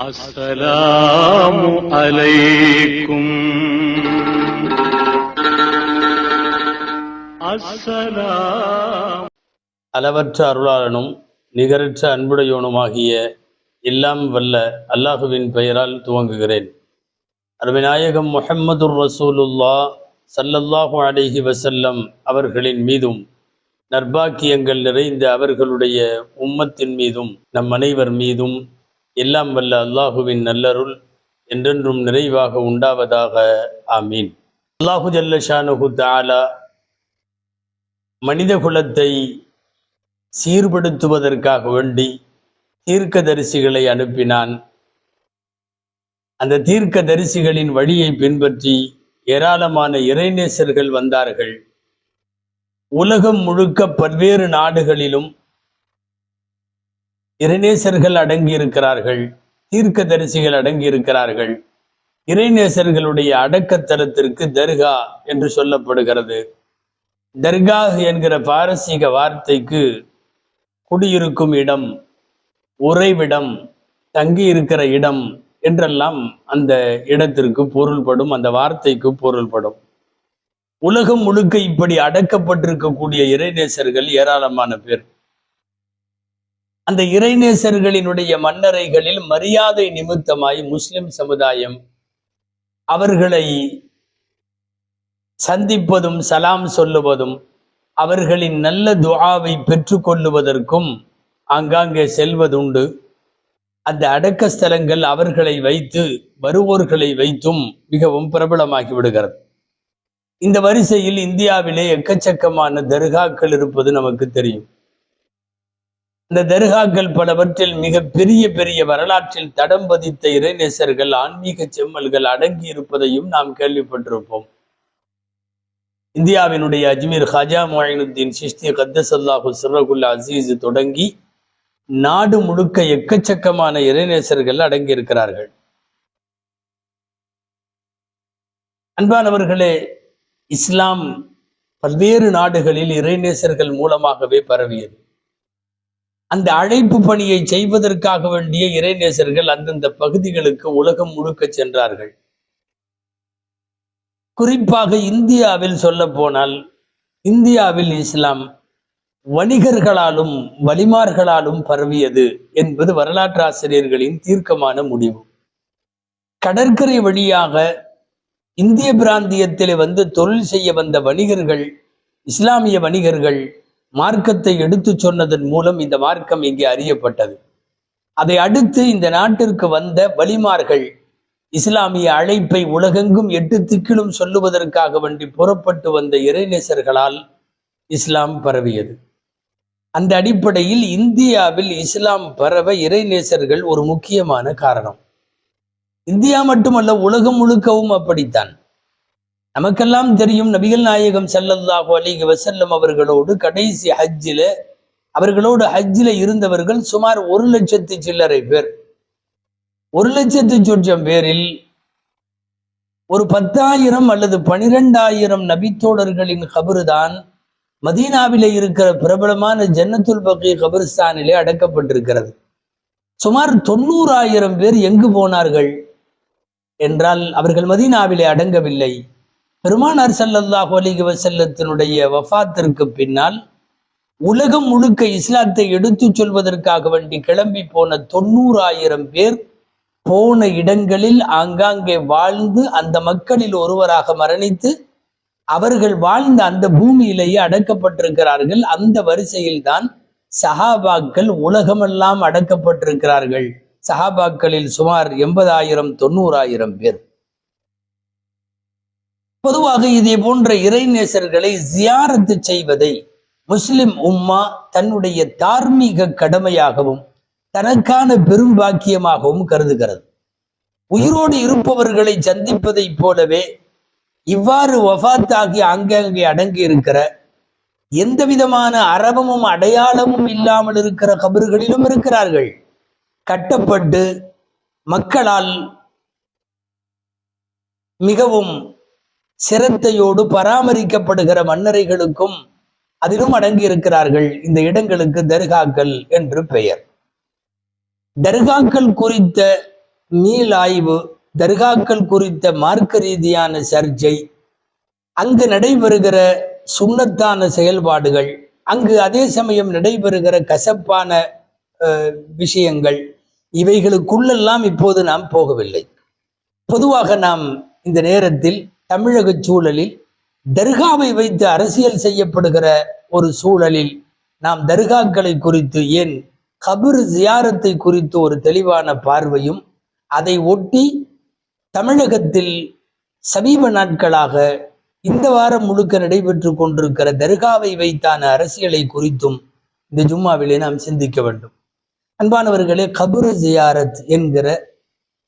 السلام عليكم السلام அளவற்ற அருளாளனும் நிகரற்ற அன்புடையோனுமாகிய எல்லாம் வல்ல அல்லாஹுவின் பெயரால் துவங்குகிறேன் அருமைநாயகம் முஹம்மதுர் ரசூலுல்லா ஸல்லல்லாஹு அலைஹி வஸல்லம் அவர்களின் மீதும் நற்பாக்கியங்கள் நிறைந்த அவர்களுடைய உம்மத்தின் மீதும் நம் அனைவர் மீதும் எல்லாம் வல்ல அல்லாஹுவின் நல்லருள் என்றென்றும் நிறைவாக உண்டாவதாக. ஆமீன். அல்லாஹு ஜல்ல தாலா மனித குலத்தை சீர்படுத்துவதற்காக வேண்டி தீர்க்கதரிசிகளை அனுப்பினான். அந்த தீர்க்கதரிசிகளின் வழியை பின்பற்றி ஏராளமான இறைநேசர்கள் வந்தார்கள். உலகம் முழுக்க பல்வேறு நாடுகளிலும் இறைநேசர்கள் அடங்கியிருக்கிறார்கள் அடங்கி அடங்கியிருக்கிறார்கள். இறைநேசர்களுடைய அடக்கத்தரத்திற்கு தர்கா என்று சொல்லப்படுகிறது. தர்கா என்கிற பாரசீக வார்த்தைக்கு குடியிருக்கும் இடம் உறைவிடம் தங்கி இருக்கிற இடம் என்றெல்லாம் அந்த இடத்திற்கு பொருள்படும் அந்த வார்த்தைக்கு பொருள்படும். உலகம் முழுக்க இப்படி அடக்கப்பட்டிருக்கக்கூடிய இறைநேசர்கள் ஏராளமான பேர். அந்த இறைநேசர்களினுடைய மன்னரைகளில் மரியாதை நிமித்தமாய் முஸ்லிம் சமுதாயம் அவர்களை சந்திப்பதும் சலாம் சொல்லுவதும் அவர்களின் நல்ல துவாவை பெற்றுக்கொள்ளுவதற்கும் ஆங்காங்கே செல்வதுண்டு. அந்த அடக்க ஸ்தலங்கள் அவர்களை வைத்து வருவோர்களை வைத்தும் மிகவும் பிரபலமாகி விடுகிறது. இந்த வரிசையில் இந்தியாவிலே எக்கச்சக்கமான தர்காக்கள் இருப்பது நமக்கு தெரியும். இந்த தர்காக்கள் பலவற்றில் மிக பெரிய பெரிய வரலாற்றில் தடம் பதித்த இறைநேசர்கள் ஆன்மீக செம்மல்கள் அடங்கி இருப்பதையும் நாம் கேள்விப்பட்டிருப்போம். இந்தியாவினுடைய அஜ்மீர் ஹாஜா மொயினுத்தீன் சிஷ்தி கத்தசல்லாஹு சிறகுல் அசீஸ் தொடங்கி நாடு முழுக்க எக்கச்சக்கமான இறைநேசர்கள் அடங்கியிருக்கிறார்கள். அன்பானவர்களே இஸ்லாம் பல்வேறு நாடுகளில் இறைநேசர்கள் மூலமாகவே பரவியது. அந்த அழைப்பு பணியை செய்வதற்காக வேண்டிய இறைநேசர்கள் அந்தந்த பகுதிகளுக்கு உலகம் முழுக்க சென்றார்கள். குறிப்பாக இந்தியாவில் சொல்ல போனால் இந்தியாவில் இஸ்லாம் வணிகர்களாலும் வலிமார்களாலும் பரவியது என்பது வரலாற்று ஆசிரியர்களின் தீர்க்கமான முடிவு. கடற்கரை வழியாக இந்திய பிராந்தியத்தில் வந்து தொழில் செய்ய வந்த வணிகர்கள் இஸ்லாமிய வணிகர்கள் மார்க்கத்தை எடுத்துச் சொன்னதன் மூலம் இந்த மார்க்கம் இங்கே அறியப்பட்டது. அதை அடுத்து இந்த நாட்டிற்கு வந்த வலிமார்கள் இஸ்லாமிய அழைப்பை உலகெங்கும் எட்டு திக்கிலும் சொல்லுவதற்காக வேண்டி புறப்பட்டு வந்த இறைநேசர்களால் இஸ்லாம் பரவியது. அந்த அடிப்படையில் இந்தியாவில் இஸ்லாம் பரவ இறைநேசர்கள் ஒரு முக்கியமான காரணம். இந்தியா மட்டுமல்ல உலகம் முழுக்கவும் அப்படித்தான். நமக்கெல்லாம் தெரியும் நபிகள் நாயகம் ஸல்லல்லாஹு அலிக வசல்லம் அவர்களோடு கடைசி ஹஜ்ஜில் அவர்களோடு ஹஜ்ஜில இருந்தவர்கள் சுமார் ஒரு லட்சத்து சில்லறை பேர். ஒரு லட்சத்து சொச்சம் பேரில் ஒரு பத்தாயிரம் அல்லது பனிரெண்டாயிரம் நபித்தோழர்களின் கபரு தான் மதீனாவிலே இருக்கிற பிரபலமான ஜன்னத்துல் பக்கி கபரிஸ்தானிலே அடக்கப்பட்டிருக்கிறது. சுமார் தொண்ணூறாயிரம் பேர் எங்கு போனார்கள்? என்றால் அவர்கள் மதீனாவிலே அடங்கவில்லை. பெருமானார் சல்லல்லாஹு அலைஹி வசல்லத்தினுடைய வஃபாத்திற்கு பின்னால் உலகம் முழுக்க இஸ்லாத்தை எடுத்துச் சொல்வதற்காக வேண்டி கிளம்பி போன தொண்ணூறாயிரம் பேர் போன இடங்களில் ஆங்காங்கே வாழ்ந்து அந்த மக்களில் ஒருவராக மரணித்து அவர்கள் வாழ்ந்த அந்த பூமியிலேயே அடக்கப்பட்டிருக்கிறார்கள். அந்த வரிசையில் தான் சஹாபாக்கள் உலகமெல்லாம் அடக்கப்பட்டிருக்கிறார்கள். சஹாபாக்களில் சுமார் எண்பதாயிரம் தொண்ணூறாயிரம் பேர். பொதுவாக இதே போன்ற இறைநேசர்களை ஜியாரத்து செய்வதை முஸ்லிம் உம்மா தன்னுடைய தார்மீக கடமையாகவும் தனக்கான பெரும் பாக்கியமாகவும் கருதுகிறது. உயிரோடு இருப்பவர்களை சந்திப்பதைப் போலவே இவ்வாறு வஃத்தாகி அங்கங்கே அடங்கி இருக்கிற எந்த விதமான அரபமும் அடையாளமும் இல்லாமல் இருக்கிற கபறுகளிலும் இருக்கிறார்கள். கட்டப்பட்டு மக்களால் மிகவும் சிரத்தையோடு பராமரிக்கப்படுகிற மன்னரைகளுக்கும் அதிலும் அடங்கி இருக்கிறார்கள் இந்த இடங்களுக்கு தர்காக்கள் என்று பெயர். தர்காக்கள் குறித்த மீள் ஆய்வு தர்காக்கள் குறித்த மார்க்க ரீதியான சர்ச்சை அங்கு நடைபெறுகிற சுண்ணத்தான செயல்பாடுகள் அங்கு அதே சமயம் நடைபெறுகிற கசப்பான அஹ், விஷயங்கள் இவைகளுக்குள்ளெல்லாம் இப்போது நாம் போகவில்லை. பொதுவாக நாம் இந்த நேரத்தில் தமிழக சூழலில் தர்காவை வைத்து அரசியல் செய்யப்படுகிற ஒரு சூழலில் நாம் தர்காக்களை குறித்து ஏன் கபிர் ஜியாரத்தை குறித்து ஒரு தெளிவான பார்வையும் அதை ஒட்டி தமிழகத்தில் சமீப நாட்களாக இந்த வாரம் முழுக்க நடைபெற்று கொண்டிருக்கிற தர்காவை வைத்தான அரசியலை குறித்தும் இந்த ஜும்மாவிலே நாம் சிந்திக்க வேண்டும். அன்பானவர்களே கபுரு ஜியாரத் என்கிற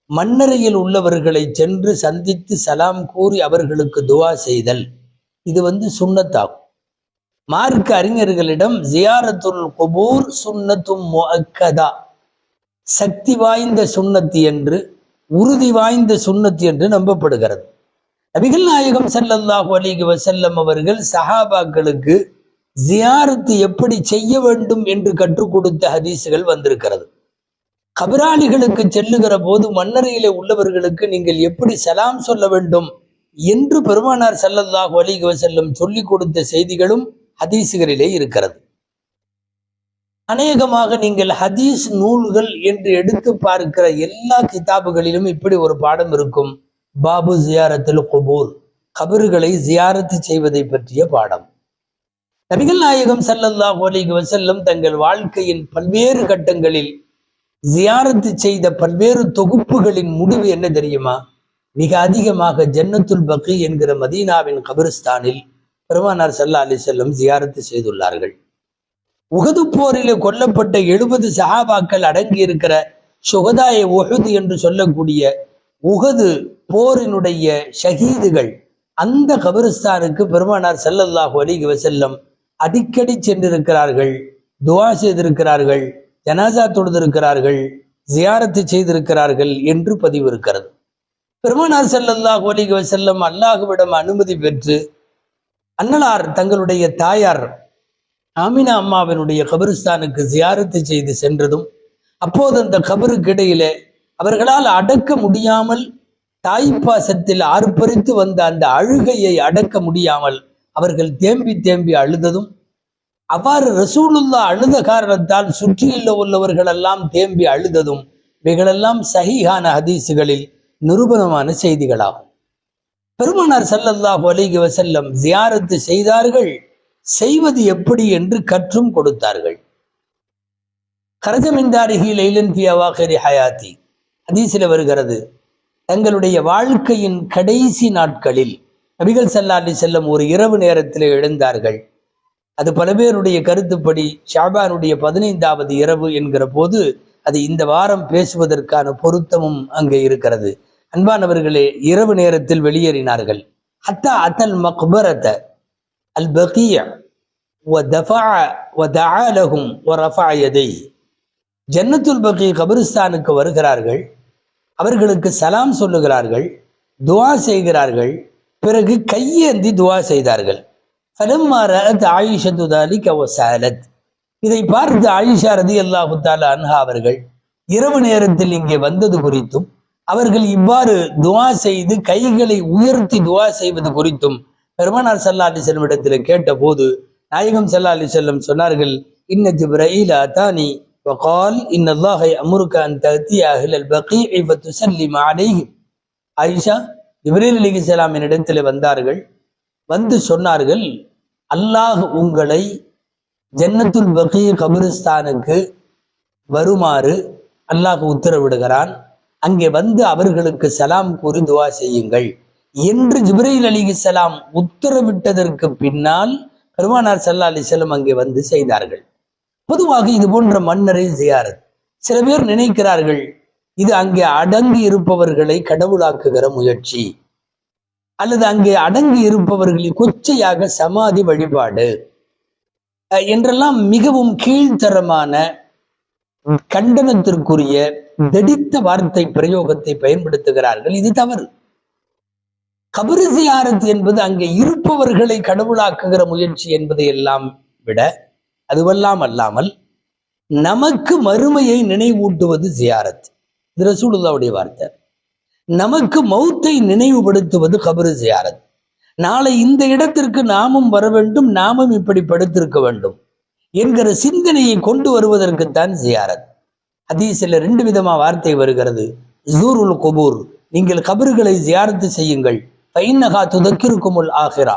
மண்ணறையில் உள்ளவர்களை சென்று சந்தித்து சலாம் கூறி அவர்களுக்கு துவா செய்தல். இது வந்து சுண்ணத்தாகும். மார்க்க அறிஞர்களிடம் ஜியாரத்துல் குபூர் சுன்னத்தும் முஅக்கதா. சக்தி வாய்ந்த சுண்ணத்து என்று உறுதி வாய்ந்த சுண்ணத்து என்று நம்பப்படுகிறது. நபிகள் நாயகம் சல்லல்லாஹு அலிகி வசல்லம் அவர்கள் சஹாபாக்களுக்கு ஜியாரத்து எப்படி செய்ய வேண்டும் என்று கற்றுக் கொடுத்த ஹதீஸுகள் வந்திருக்கிறது. கபிராளிகளுக்கு செல்லுகிற போது மன்னரையிலே உள்ளவர்களுக்கு நீங்கள் எப்படி செலாம் சொல்ல வேண்டும்? என்று பெருமானார் ஸல்லல்லாஹு அலைஹி செல்லும் சொல்லிக் கொடுத்த செய்திகளும் ஹதீசுகளிலே இருக்கிறது. அநேகமாக நீங்கள் ஹதீஸ் நூல்கள் என்று எடுத்து பார்க்கிற எல்லா கிதாபுகளிலும் இப்படி ஒரு பாடம் இருக்கும். பாபு ஜியாரத்தில் குபூர் கபறுகளை ஜியாரத்து செய்வதை பற்றிய பாடம். நபிகள் நாயகம் செல்லல்லாஹ் அலைஹி வசல்லம் தங்கள் வாழ்க்கையின் பல்வேறு கட்டங்களில் ஜியாரத்து செய்த பல்வேறு தொகுப்புகளின் முடிவு என்ன தெரியுமா? மிக அதிகமாக ஜன்னத்துல் பக்கி என்கிற மதீனாவின் கபிரிஸ்தானில் பெருமானார் சல்லா அலி செல்லம் ஜியாரத்து செய்துள்ளார்கள். உகது போரில் கொல்லப்பட்ட எழுபது சஹாபாக்கள் அடங்கி இருக்கிற சுகதாய உகது என்று சொல்லக்கூடிய உகது போரினுடைய ஷஹீதுகள் அந்த கபிரிஸ்தானுக்கு பெருமானார் ஸல்லல்லாஹு அலைஹி வசல்லம் அடிக்கடி சென்றிருக்கிறார்கள் துவா செய்திருக்கிறார்கள். ஜனாசா தொழுதிருக்கிறார்கள் ஜியாரத்து செய்திருக்கிறார்கள் என்று பதிவு இருக்கிறது பெருமானார் செல்லல்லாஹ் ஒலிக செல்லம் அல்லாஹுவிடம் அனுமதி பெற்று அன்னலார் தங்களுடைய தாயார் ஆமினா அம்மாவினுடைய கபிரிஸ்தானுக்கு ஜியாரத்து செய்து சென்றதும் அப்போது அந்த கபருக்கு இடையிலே அவர்களால் அடக்க முடியாமல் தாய்ப்பாசத்தில் ஆர்ப்பரித்து வந்த அந்த அழுகையை அடக்க முடியாமல் அவர்கள் தேம்பி தேம்பி அழுததும் அவ்வாறு ரசூலுல்லா அழுத காரணத்தால் சுற்றியுள்ள உள்ளவர்கள் எல்லாம் தேம்பி அழுததும் இவைகளெல்லாம் சஹிஹான ஹதீஸுகளில் நிரூபணமான செய்திகளாகும். பெருமானார் சல்லல்லாஹு அலைஹி வசல்லம் ஜியாரத்து செய்தார்கள் செய்வது எப்படி என்று கற்றும் கொடுத்தார்கள். கரஜமிந்தாரிகி லைலன் ஃபி ஹயாத்தி. ஹதீஸில் வருகிறது தங்களுடைய வாழ்க்கையின் கடைசி நாட்களில் நபிகள் ஸல்லல்லாஹு செல்லம் ஒரு இரவு நேரத்தில் எழுந்தார்கள். அது பல பேருடைய கருத்துப்படி ஷாபானுடைய பதினைந்தாவது இரவு என்கிற போது அது இந்த வாரம் பேசுவதற்கான பொருத்தமும் அங்கே இருக்கிறது. அன்பானவர்களே இரவு நேரத்தில் வெளியேறினார்கள். அத்தா அத்தல் மக்பரத அல் பகிய ஜன்னத்துல் பகி கபிரிஸ்தானுக்கு வருகிறார்கள். அவர்களுக்கு சலாம் சொல்லுகிறார்கள். துவா செய்கிறார்கள். பிறகு கையேந்தி துவா செய்தார்கள். فلما رأت عائشة ذلك وسألت இதை பார்த்து ஆயிஷா ரதி அல்லாஹு தாலா அன்ஹா அவர்கள் இரவு நேரத்தில் இங்கே வந்தது குறித்தும் அவர்கள் இவ்வாறு துவா செய்து கைகளை உயர்த்தி துவா செய்வது குறித்தும் பெருமானார் சல்லா அலி செல்லம் இடத்துல கேட்டபோது நாயகம் சல்லா அலி செல்லம் சொன்னார்கள் இன்ன ஜிப்ரஈல் அதானி وقال إن الله يأمرك أن تأتي أهل البقيع فتسلم عليهم ஆயிஷா இப்ரீல் அலிகலாம் இடத்துல வந்தார்கள் வந்து சொன்னார்கள் அல்லாஹ் உங்களை ஜன்னத்துல் பகீ கபிரிஸ்தானுக்கு வருமாறு அல்லாஹ் உத்தரவிடுகிறான். அங்கே வந்து அவர்களுக்கு சலாம் கூறி துவா செய்யுங்கள். என்று ஜிப்ரீல் சலாம் உத்தரவிட்டதற்கு பின்னால் பெருமானார் சல்லா அலிசல்லம் அங்கே வந்து செய்தார்கள். பொதுவாக இது போன்ற மன்னரை ஜியாரத். சில பேர் நினைக்கிறார்கள் இது அங்கே அடங்கி இருப்பவர்களை கடவுளாக்குகிற முயற்சி. அல்லது அங்கே அடங்கி இருப்பவர்களை கொச்சையாக சமாதி வழிபாடு என்றெல்லாம் மிகவும் கீழ்த்தரமான கண்டனத்திற்குரிய வெடித்த வார்த்தை பிரயோகத்தை பயன்படுத்துகிறார்கள். இது தவறு. கபரு ஜியாரத் என்பது அங்கே இருப்பவர்களை கடவுளாக்குகிற முயற்சி என்பதை எல்லாம் விட அதுவெல்லாம் அல்லாமல் நமக்கு மறுமையை நினைவூட்டுவது ஜியாரத் இது ரசூலுல்லாவுடைய வார்த்தை. நமக்கு மௌத்தை நினைவுபடுத்துவது கபரு ஜியாரத். நாளை இந்த இடத்திற்கு நாமும் வர வேண்டும் நாமும் இப்படி படுத்திருக்க வேண்டும் என்கிற சிந்தனையை கொண்டு வருவதற்குத்தான் ஜியாரத். ஹதீஸில் ரெண்டு விதமா வார்த்தை வருகிறது. ஜூருல் குபூர் நீங்கள் கபர்களை ஜியாரத்து செய்யுங்கள். பைன்னகா துதக்கிருக்குமுல் ஆகிரா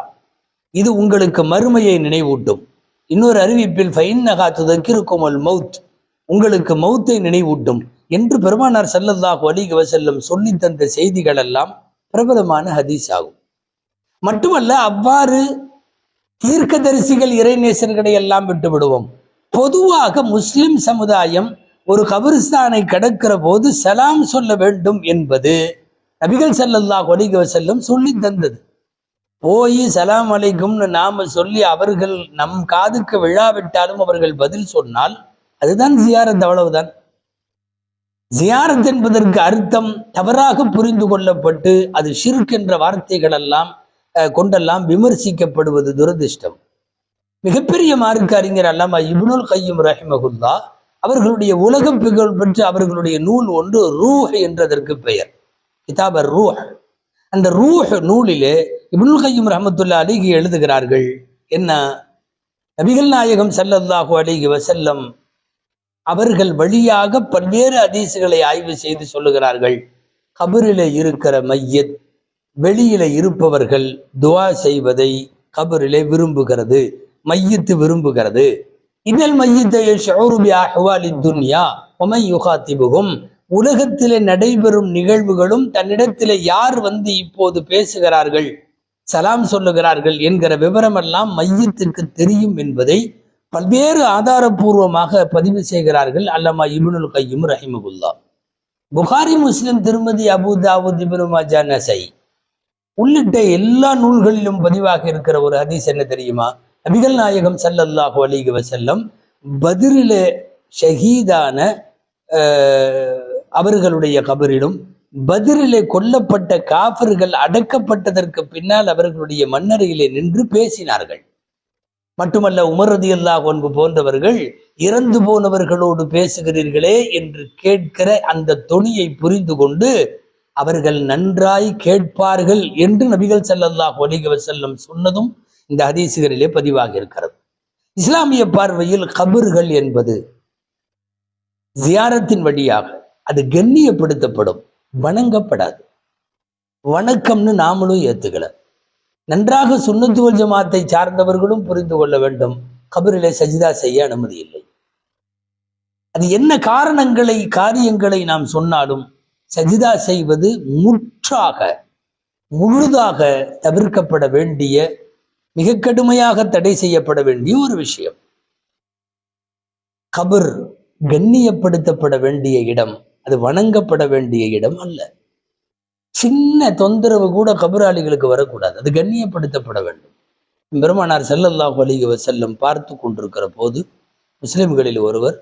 இது உங்களுக்கு மறுமையை நினைவூட்டும். இன்னொரு அறிவிப்பில் ஃபைன்னகா துதக்கிருக்குமுல் மவுத் உங்களுக்கு மௌத்தை நினைவூட்டும். என்று பெருமானார் ஸல்லல்லாஹு அலிக வசல்லம் சொல்லி தந்த செய்திகள் எல்லாம் பிரபலமான ஹதீஸ் ஆகும். மட்டுமல்ல அவ்வாறு தீர்க்கதரிசிகள் இறைநேசர்களை எல்லாம் விட்டு விடுவோம். பொதுவாக முஸ்லிம் சமுதாயம் ஒரு கபிரிஸ்தானை கடக்கிற போது சலாம் சொல்ல வேண்டும் என்பது நபிகள் ஸல்லல்லாஹு அலிக வசல்லம் சொல்லி தந்தது. போய் சலாம் அலைக்கும்னு நாம சொல்லி அவர்கள் நம் காதுக்கு விழாவிட்டாலும் அவர்கள் பதில் சொன்னால் அதுதான் ஜியாரத் அவ்வளவுதான். ஜியாரத் என்பதற்கு அர்த்தம் தவறாக புரிந்து கொள்ளப்பட்டு அது ஷிர்க் என்ற வார்த்தைகள் எல்லாம் அஹ், கொண்டெல்லாம் விமர்சிக்கப்படுவது துரதிர்ஷ்டம். மிகப்பெரிய மார்க்க அறிஞர் அல்லாமா இப்னுல் கையும் ரஹிமகுல்லா அவர்களுடைய உலக புகழ் பெற்ற அவர்களுடைய நூல் ஒன்று ரூஹ் என்றதற்கு பெயர். கிதாபர் ரூஹ். அந்த ரூஹ் நூலிலே இப்னுல் கையும் ரஹமத்துல்லா அலிகி எழுதுகிறார்கள். என்ன? நபிகள் நாயகம் ஸல்லல்லாஹு அலிகி வசல்லம் அவர்கள் வழியாக பல்வேறு அதிசுகளை ஆய்வு செய்து சொல்லுகிறார்கள். கபரில இருக்கிற மையத் வெளியில இருப்பவர்கள் துவா செய்வதை கபரிலே விரும்புகிறது மையத்து விரும்புகிறது. இதில் மையத்தை துன்யா ஒமை யுகாத்திபுகும். உலகத்திலே நடைபெறும் நிகழ்வுகளும் தன்னிடத்திலே யார் வந்து இப்போது பேசுகிறார்கள் சலாம் சொல்லுகிறார்கள் என்கிற விவரமெல்லாம் மையத்திற்கு தெரியும் என்பதை பல்வேறு ஆதாரபூர்வமாக பதிவு செய்கிறார்கள் அல்லமா இபுனுல் கையும் ரஹிமகுல்லா புகாரி முஸ்லிம் திருமதி அபு தாவூத் இபினுமாஜா நசை உள்ளிட்ட எல்லா நூல்களிலும் பதிவாக இருக்கிற ஒரு ஹதீஸ் என்ன தெரியுமா? நபிகள் நாயகம் சல்லல்லாஹு அலிக வசல்லம் பதிரிலே ஷஹீதான அவர்களுடைய கபரிலும் பதிரிலே கொல்லப்பட்ட காபர்கள் அடக்கப்பட்டதற்கு பின்னால் அவர்களுடைய மண்ணறையிலே நின்று பேசினார்கள். மட்டுமல்ல உமர் ரதியல்லாஹு அன்ஹு போன்றவர்கள் இறந்து போனவர்களோடு பேசுகிறீர்களே என்று கேட்கிற அந்த தொனியை புரிந்து கொண்டு அவர்கள் நன்றாய் கேட்பார்கள் என்று நபிகள் ஸல்லல்லாஹு ஒலிக வஸல்லம் சொன்னதும் இந்த ஹதீசுகளிலே பதிவாக இருக்கிறது இஸ்லாமிய பார்வையில் கபர்கள் என்பது ஜியாரத்தின் வழியாக அது கண்ணியப்படுத்தப்படும் வணங்கப்படாது. வணக்கம்னு நாமளும் ஏத்துக்கல. நன்றாக சுண்ணத்துவல் ஜமாத்தை சார்ந்தவர்களும் புரிந்து கொள்ள வேண்டும். கபரிலே சஜிதா செய்ய அனுமதி இல்லை. அது என்ன காரணங்களை காரியங்களை நாம் சொன்னாலும் சஜிதா செய்வது முற்றாக முழுதாக தவிர்க்கப்பட வேண்டிய மிக கடுமையாக தடை செய்யப்பட வேண்டிய ஒரு விஷயம். கபர் கண்ணியப்படுத்தப்பட வேண்டிய இடம் அது வணங்கப்பட வேண்டிய இடம் அல்ல. சின்ன தொந்தரவு கூட கபராளிகளுக்கு வரக்கூடாது. அது கண்ணியப்படுத்தப்பட வேண்டும். பெருமானார் செல்லல்லாஹ் அலிக செல்லம் பார்த்து கொண்டிருக்கிற போது முஸ்லிம்களில் ஒருவர்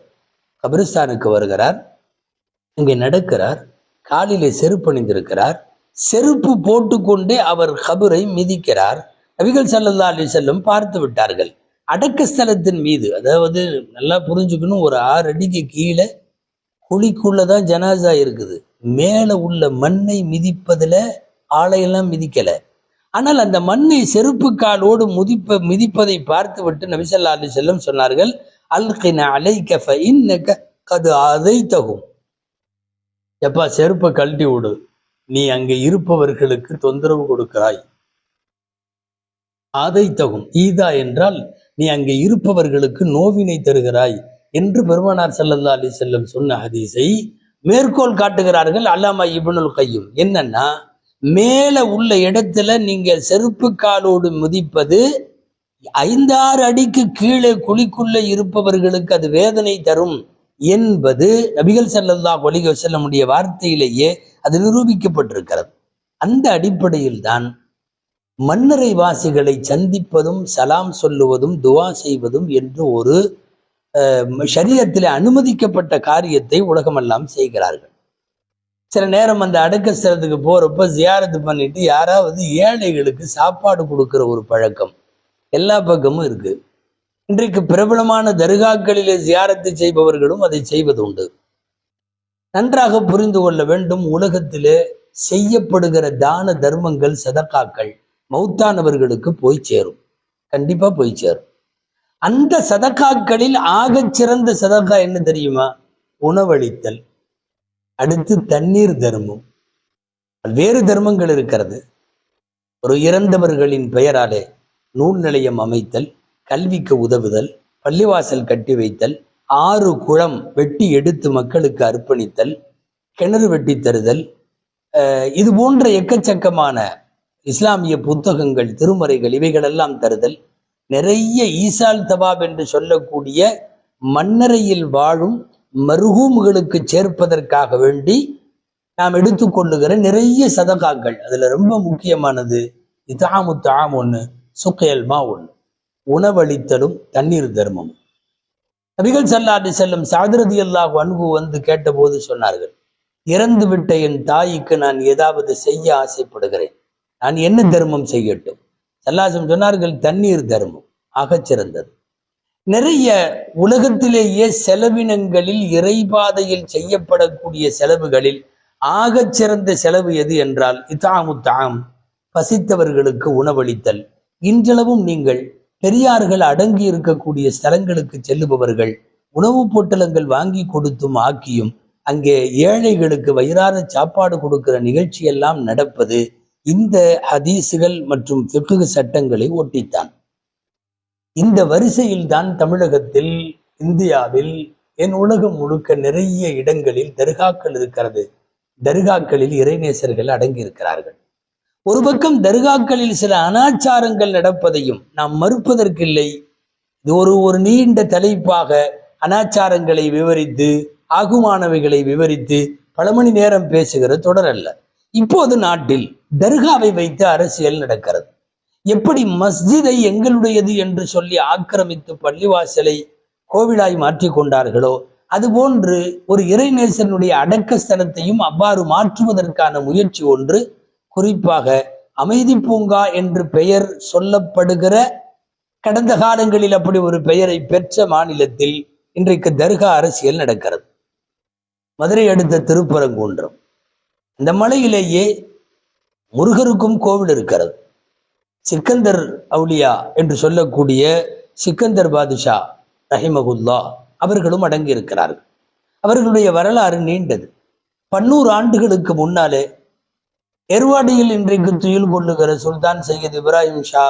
கபிரிஸ்தானுக்கு வருகிறார். இங்கே நடக்கிறார். காலிலே செருப்பு அணிந்திருக்கிறார். செருப்பு போட்டுக்கொண்டே அவர் கபரை மிதிக்கிறார். நபிகள் சல்லல்லா அலி செல்லம் பார்த்து விட்டார்கள். அடக்க ஸ்தலத்தின் மீது அதாவது நல்லா புரிஞ்சுக்கணும் ஒரு ஆறு அடிக்கு கீழே குழிக்குள்ளதான் ஜனாசா இருக்குது. மேலே உள்ள மண்ணை மிதிப்பதில் ஆளையெல்லாம் மிதிக்கலை. ஆனால் அந்த மண்ணை செருப்பு காலோடு முதிப்ப மிதிப்பதை பார்த்து விட்டு நபிசல்லா அலி செல்லம் சொன்னார்கள் அல்கின அலைக்க ஃபஇன்னக கது அதை தகும் எப்பா செருப்பை கழட்டி விடு. நீ அங்கே இருப்பவர்களுக்கு தொந்தரவு கொடுக்கிறாய். அதை தகும் ஈதா என்றால் நீ அங்கே இருப்பவர்களுக்கு நோவினை தருகிறாய். என்று பெருமானார் ஸல்லல்லாஹு அலி செல்லம் சொன்ன ஹதீஸை மேற்கோள் காட்டுகிறார்கள் அல்லாமா இப்னுல் கையும். என்னன்னா மேலே உள்ள இடத்துல நீங்கள் செருப்பு காலோடு மிதிப்பது ஐந்தாறு அடிக்கு கீழே குழிக்குள்ளே இருப்பவர்களுக்கு அது வேதனை தரும் என்பது நபிகள் ஸல்லல்லாஹு ஒலிக செல்லமுடைய வார்த்தையிலேயே அது நிரூபிக்கப்பட்டிருக்கிறது. அந்த அடிப்படையில் தான் மன்னரை வாசிகளை சந்திப்பதும் சலாம் சொல்லுவதும் துவா செய்வதும் என்று ஒரு சரீரத்தில் அனுமதிக்கப்பட்ட காரியத்தை உலகமெல்லாம் செய்கிறார்கள். சில நேரம் அந்த அடக்கஸ்தலத்துக்கு போகிறப்ப ஜியாரத்து பண்ணிட்டு யாராவது ஏழைகளுக்கு சாப்பாடு கொடுக்குற ஒரு பழக்கம் எல்லா பக்கமும் இருக்கு. இன்றைக்கு பிரபலமான தர்காக்களிலே ஜியாரத்து செய்பவர்களும் அதை செய்வது உண்டு நன்றாக புரிந்து கொள்ள வேண்டும் உலகத்திலே செய்யப்படுகிற தான தர்மங்கள் சதக்காக்கள் மௌத்தானவர்களுக்கு போய் சேரும். கண்டிப்பா போய் சேரும். அந்த சதக்காக்களில் ஆகச் சிறந்த சதக்கா என்ன தெரியுமா? உணவளித்தல். அடுத்து தண்ணீர் தர்மம். வேறு தர்மங்கள் இருக்கிறது. ஒரு இறந்தவர்களின் பெயராலே நூல் நிலையம் அமைத்தல் கல்விக்கு உதவுதல் பள்ளிவாசல் கட்டி வைத்தல் ஆறு குளம் வெட்டி எடுத்து மக்களுக்கு அர்ப்பணித்தல் கிணறு வெட்டி தருதல் இது போன்ற எக்கச்சக்கமான இஸ்லாமிய புத்தகங்கள் திருமறைகள் இவைகளெல்லாம் தருதல். நிறைய ஈசால் தபாப் என்று சொல்லக்கூடிய மன்னரையில் வாழும் மருகூம்களுக்கு சேர்ப்பதற்காக வேண்டி நாம் எடுத்துக்கொள்ளுகிற நிறைய சதகாக்கள். அதுல ரொம்ப முக்கியமானது இதாமு தாம் ஒன்று சுக்கையல்மா ஒன்று உணவளித்தலும் தண்ணீர் தர்மம். நபிகள் சல்லாடி செல்லும் சாதிரதி அல்லாஹ் அன்பு வந்து கேட்டபோது சொன்னார்கள் இறந்து விட்ட என் தாய்க்கு நான் ஏதாவது செய்ய ஆசைப்படுகிறேன். நான் என்ன தர்மம் செய்யட்டும்? சல்லாசம் சொன்னார்கள் தண்ணீர் தர்மம். ஆகச்சிறந்தது. நிறைய உலகத்திலேயே செலவினங்களில் இறைபாதையில் செய்யப்படக்கூடிய செலவுகளில் ஆகச் சிறந்த செலவு எது என்றால் இதாமு தாம் பசித்தவர்களுக்கு உணவளித்தல். இன்றளவும் நீங்கள் பெரியார்கள் அடங்கி இருக்கக்கூடிய ஸ்தலங்களுக்கு செல்லுபவர்கள் உணவுப் பொட்டலங்கள் வாங்கி கொடுத்தும் ஆக்கியும் அங்கே ஏழைகளுக்கு வயிறார சாப்பாடு கொடுக்கிற நிகழ்ச்சியெல்லாம் நடப்பது இந்த ஹதீசுகள் மற்றும் ஃபிக்ஹ் சட்டங்களை ஒட்டித்தான். இந்த வரிசையில் தான் தமிழகத்தில் இந்தியாவில் என் உலகம் முழுக்க நிறைய இடங்களில் தர்காக்கள் இருக்கிறது. தர்காக்களில் இறைநேசர்கள் அடங்கியிருக்கிறார்கள். ஒரு பக்கம் தர்காக்களில் சில அனாச்சாரங்கள் நடப்பதையும் நாம் மறுப்பதற்கில்லை. இது ஒரு ஒரு நீண்ட தலைப்பாக அனாச்சாரங்களை விவரித்து ஆகுமானவைகளை விவரித்து பல மணி நேரம் பேசுகிற தொடர் அல்ல. இப்போது நாட்டில் தர்காவை வைத்து அரசியல் நடக்கிறது. எப்படி மஸ்ஜிதை எங்களுடையது என்று சொல்லி ஆக்கிரமித்து பள்ளிவாசலை கோவிலாய் மாற்றிக் கொண்டார்களோ அதுபோன்று ஒரு இறைநேசனுடைய அடக்க ஸ்தலத்தையும் அவ்வாறு மாற்றுவதற்கான முயற்சி ஒன்று குறிப்பாக அமைதி பூங்கா என்று பெயர் சொல்லப்படுகிற கடந்த காலங்களில் அப்படி ஒரு பெயரை பெற்ற மாநிலத்தில் இன்றைக்கு தர்கா அரசியல் நடக்கிறது. மதுரை அடுத்த திருப்பரங்குன்றம். இந்த மலையிலேயே முருகருக்கும் கோவில் இருக்கிறது. சிக்கந்தர் அவுலியா என்று சொல்லக்கூடிய சிக்கந்தர் பாதுஷா ரஹிமகுல்லா அவர்களும் அடங்கியிருக்கிறார்கள். அவர்களுடைய வரலாறு நீண்டது. பன்னூறு ஆண்டுகளுக்கு முன்னாலே எர்வாடியில் இன்றைக்கு துயில் கொள்ளுகிற சுல்தான் சையத் இப்ராஹிம் ஷா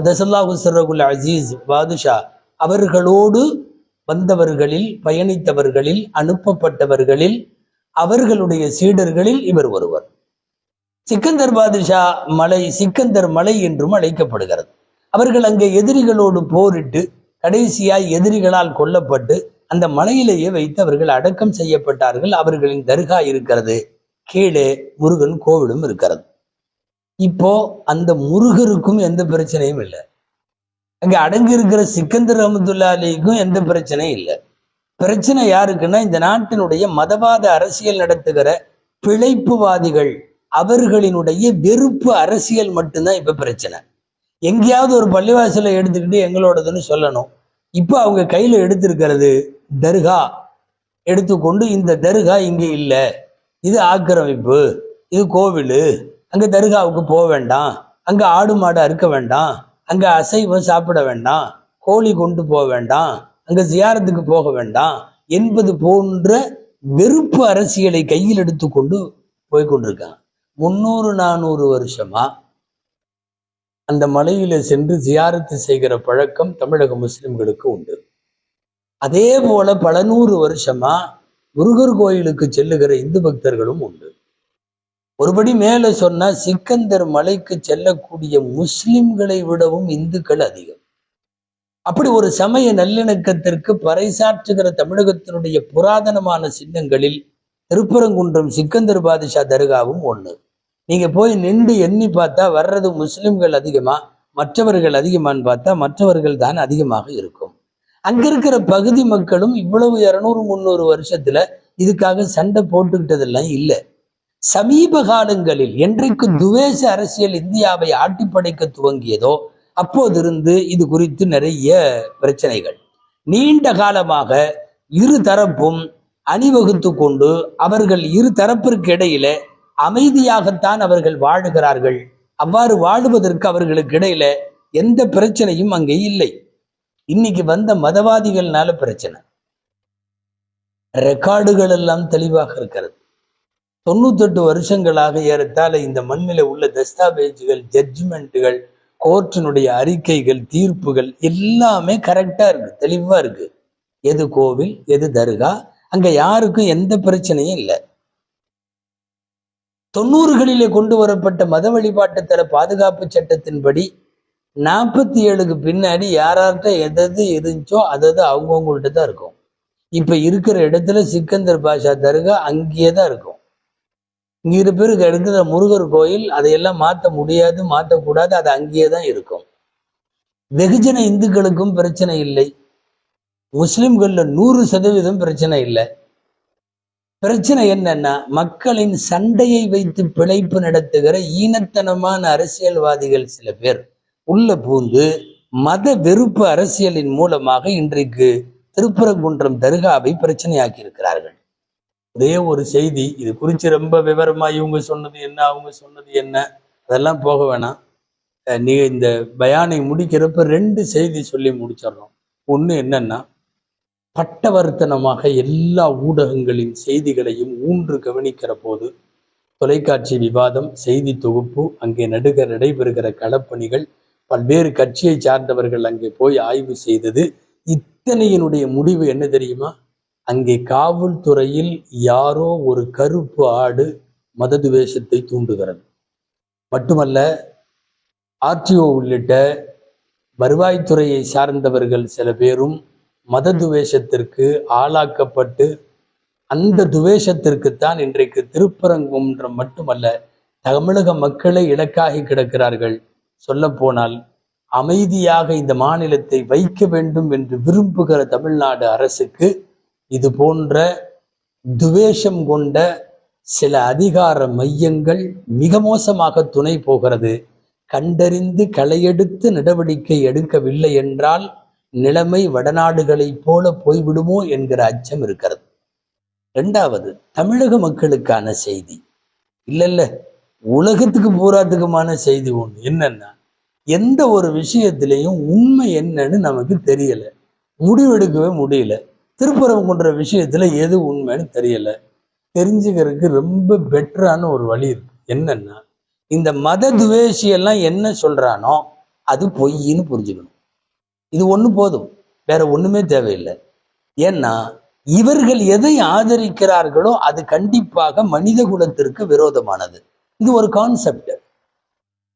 அதசல்லா ஹுசரகுல் அசீஸ் பாதுஷா அவர்களோடு வந்தவர்களில் பயணித்தவர்களில் அனுப்பப்பட்டவர்களில் அவர்களுடைய சீடர்களில் இவர் ஒருவர். சிக்கந்தர் பாதுஷா மலை சிக்கந்தர் மலை என்றும் அழைக்கப்படுகிறது. அவர்கள் அங்கே எதிரிகளோடு போரிட்டு கடைசியாய் எதிரிகளால் கொல்லப்பட்டு அந்த மலையிலேயே வைத்து அவர்கள் அடக்கம் செய்யப்பட்டார்கள். அவர்களின் தர்கா இருக்கிறது. கீழே முருகன் கோவிலும் இருக்கிறது. இப்போ அந்த முருகருக்கும் எந்த பிரச்சனையும் இல்லை. அங்கே அடங்கி இருக்கிற சிக்கந்தர் ரஹமத்துல்லா அலிக்கும் எந்த பிரச்சனையும் இல்லை. பிரச்சனை யாருக்குன்னா இந்த நாட்டினுடைய மதவாத அரசியல் நடத்துகிற பிழைப்புவாதிகள் அவர்களினுடைய வெறுப்பு அரசியல் மட்டும்தான் இப்ப பிரச்சனை. எங்கேயாவது ஒரு பள்ளிவாசலை எடுத்துக்கிட்டு எங்களோடதுன்னு சொல்லணும். இப்போ அவங்க கையில எடுத்திருக்கிறது தர்கா. எடுத்துக்கொண்டு இந்த தர்கா இங்கே இல்லை. இது ஆக்கிரமிப்பு. இது கோவில். அங்கே தர்காவுக்கு போக வேண்டாம். அங்கே ஆடு மாடு அறுக்க வேண்டாம். அங்கே அசைவம் சாப்பிட வேண்டாம். கோழி கொண்டு போக வேண்டாம். அங்கே ஜியாரத்துக்கு போக வேண்டாம். என்பது போன்ற வெறுப்பு அரசியலை கையில் எடுத்துக்கொண்டு போய் கொண்டிருக்காங்க. முன்னூறு நானூறு வருஷமா அந்த மலையில சென்று ஜியாரத்து செய்கிற பழக்கம் தமிழக முஸ்லிம்களுக்கு உண்டு. அதே போல பல நூறு வருஷமா முருகர் கோயிலுக்கு செல்லுகிற இந்து பக்தர்களும் உண்டு. ஒருபடி மேல சொன்னா சிக்கந்தர் மலைக்கு செல்லக்கூடிய முஸ்லிம்களை விடவும் இந்துக்கள் அதிகம். அப்படி ஒரு சமய நல்லிணக்கத்திற்கு பறைசாற்றுகிற தமிழகத்தினுடைய புராதனமான சின்னங்களில் திருப்பரங்குன்றம் சிக்கந்தர் பாதுஷா தர்காவும் ஒண்ணு. நீங்க போய் நின்று எண்ணி பார்த்தா வர்றது முஸ்லிம்கள் அதிகமா மற்றவர்கள் அதிகமான்னு பார்த்தா மற்றவர்கள் தான் அதிகமாக இருக்கும். அங்க இருக்கிற பகுதி மக்களும் இவ்வளவு இருநூறு முந்நூறு வருஷத்துல இதுக்காக சண்டை போட்டுக்கிட்டதெல்லாம் இல்லை. சமீப காலங்களில் என்றைக்கு துவேஷ அரசியல் இந்தியாவை ஆட்டி படைக்க துவங்கியதோ அப்போதிருந்து இது குறித்து நிறைய பிரச்சனைகள். நீண்ட காலமாக இரு தரப்பும் அணிவகுத்து கொண்டு அவர்கள் இரு தரப்பிற்கு இடையில அமைதியாகத்தான் அவர்கள் வாழுகிறார்கள். அவ்வாறு வாழுவதற்கு அவர்களுக்கு இடையில எந்த பிரச்சனையும் அங்கே இல்லை. இன்னைக்கு வந்த மதவாதிகள்னால பிரச்சனை. ரெக்கார்டுகள் எல்லாம் தெளிவாக இருக்கிறது. தொண்ணூத்தெட்டு வருஷங்களாக ஏறத்தால இந்த மண்ணில் உள்ள தஸ்தாவேஜுகள் ஜட்ஜ்மெண்ட்டுகள் கோர்ட்டினுடைய அறிக்கைகள் தீர்ப்புகள் எல்லாமே கரெக்டா இருக்கு தெளிவா இருக்கு. எது கோவில் எது தர்கா அங்க யாருக்கும் எந்த பிரச்சனையும் இல்லை. தொண்ணூறுகளிலே கொண்டு வரப்பட்ட மத வழிபாட்டுத்தர பாதுகாப்பு சட்டத்தின்படி நாற்பத்தி ஏழுக்கு பின்னாடி யாரார்கிட்ட எதது இருந்துச்சோ அதது அவங்கவுங்கள்ட்ட தான் இருக்கும். இப்போ இருக்கிற இடத்துல சிக்கந்தர் பாஷா தருகா அங்கேயே தான் இருக்கும். இங்கே இரு பேருக்கு இருக்கிற முருகர் கோயில் அதையெல்லாம் மாற்ற முடியாது மாற்றக்கூடாது அது அங்கேயே தான் இருக்கும். வெகுஜன இந்துக்களுக்கும் பிரச்சனை இல்லை. முஸ்லிம்களில் நூறு சதவீதம் பிரச்சனை இல்லை. பிரச்சனை என்னன்னா மக்களின் சண்டையை வைத்து பிழைப்பு நடத்துகிற ஈனத்தனமான அரசியல்வாதிகள் சில பேர். உள்ள பூந்து மத வெறுப்பு அரசியலின் மூலமாக இன்றைக்கு திருப்பரங்குன்றம் தர்காவை பிரச்சனையாக்கி இருக்கிறார்கள் ஒரே ஒரு செய்தி இது குறித்து ரொம்ப விவரமா இவங்க சொன்னது என்ன அவங்க சொன்னது என்ன அதெல்லாம் போக வேணாம். நீ இந்த பயானை முடிக்கிறப்ப ரெண்டு செய்தி சொல்லி முடிச்சிடறோம். ஒன்று என்னன்னா பட்டவர்த்தனமாக எல்லா ஊடகங்களின் செய்திகளையும் ஊன்று கவனிக்கிற போது தொலைக்காட்சி விவாதம் செய்தி தொகுப்பு அங்கே நடுக நடைபெறுகிற களப்பணிகள் பல்வேறு கட்சியை சார்ந்தவர்கள் அங்கே போய் ஆய்வு செய்தது இத்தனையினுடைய முடிவு என்ன தெரியுமா? அங்கே காவல்துறையில் யாரோ ஒரு கருப்பு ஆடு மததுவேஷத்தை தூண்டுகிறது. மட்டுமல்ல ஆர்டிஓ உள்ளிட்ட வருவாய்த்துறையை சார்ந்தவர்கள் சில பேரும் மத துவேஷத்திற்கு ஆளாக்கப்பட்டு அந்த துவேஷத்திற்குத்தான் இன்றைக்கு திருப்பரங்குன்றம் மட்டுமல்ல தமிழக மக்களை இலக்காகி கிடக்கிறார்கள். சொல்ல போனால் அமைதியாக இந்த மாநிலத்தை வைக்க வேண்டும் என்று விரும்புகிற தமிழ்நாடு அரசுக்கு இது போன்ற துவேஷம் கொண்ட சில அதிகார மையங்கள் மிக மோசமாக துணை போகிறது. கண்டறிந்து களையெடுத்து நடவடிக்கை எடுக்கவில்லை என்றால் நிலைமை வடநாடுகளைப் போல போய்விடுமோ என்கிற அச்சம் இருக்கிறது. ரெண்டாவது தமிழக மக்களுக்கான செய்தி. இல்ல இல்ல உலகத்துக்கு பூராத்துக்குமான செய்தி ஒண்ணு. என்னன்னா எந்த ஒரு விஷயத்திலையும் உண்மை என்னன்னு நமக்கு தெரியல. முடிவெடுக்கவே முடியல. திருப்பரங்குன்ற விஷயத்துல எது உண்மைன்னு தெரியல. தெரிஞ்சுக்கிறதுக்கு ரொம்ப பெட்டரான ஒரு வழி இருக்கு. என்னன்னா இந்த மத துவேஷியெல்லாம் என்ன சொல்றானோ அது பொய்ன்னு புரிஞ்சுக்கணும். இது ஒண்ணு போதும். வேற ஒண்ணுமே தேவையில்லை. ஏன்னா இவர்கள் எதை ஆதரிக்கிறார்களோ அது கண்டிப்பாக மனித குலத்திற்கு விரோதமானது. இது ஒரு கான்செப்ட்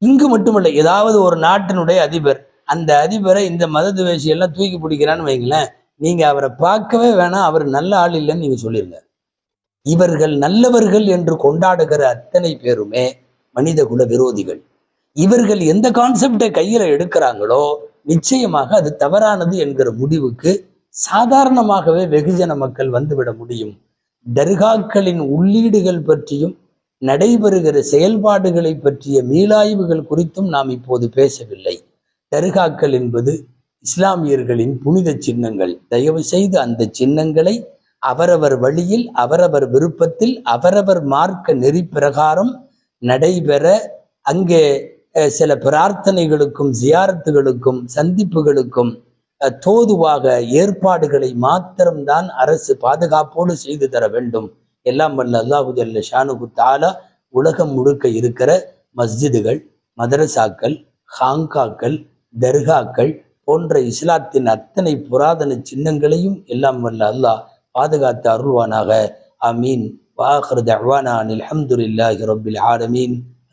இங்கு மட்டுமல்ல ஏதாவது ஒரு நாட்டினுடைய அதிபர் அந்த அதிபரை இந்த மத துவேஷி எல்லாம் தூக்கி பிடிக்கிறான்னு வைங்களேன் நீங்க அவரை பார்க்கவே வேணாம் அவர் நல்ல ஆள் இல்லைன்னு நீங்க சொல்லிருங்க. இவர்கள் நல்லவர்கள் என்று கொண்டாடுகிற அத்தனை பேருமே மனித குல விரோதிகள். இவர்கள் எந்த கான்செப்டை கையில எடுக்கிறாங்களோ நிச்சயமாக அது தவறானது என்கிற முடிவுக்கு சாதாரணமாகவே வெகுஜன மக்கள் வந்துவிட முடியும். தர்காக்களின் உள்ளீடுகள் பற்றியும் நடைபெறுகிற செயல்பாடுகளை பற்றிய மீளாய்வுகள் குறித்தும் நாம் இப்போது பேசவில்லை. தர்காக்கள் என்பது இஸ்லாமியர்களின் புனித சின்னங்கள். தயவு செய்து அந்த சின்னங்களை அவரவர் வழியில் அவரவர் விருப்பத்தில் அவரவர் மார்க்க நெறி பிரகாரம் நடைபெற அங்கே சில பிரார்த்தனைகளுக்கும் ஜியாரத்துகளுக்கும் சந்திப்புகளுக்கும் தோதுவாக ஏற்பாடுகளை மாத்திரம்தான் அரசு பாதுகாப்போடு செய்து தர வேண்டும். எல்லாம் வல்ல அல்லாஹுஜல்ல ஷானுகு தாலா உலகம் முழுக்க இருக்கிற மஸ்ஜிதுகள் மதரசாக்கள் ஹாங்காக்கள் தர்காக்கள் போன்ற இஸ்லாத்தின் அத்தனை புராதன சின்னங்களையும் எல்லாம் வல்ல அல்லாஹ் பாதுகாத்து அருள்வானாக. அமீன் வாஹர் தவானா அனில் அஹமதுல்லாஹி ரபில் ஆலமீன்.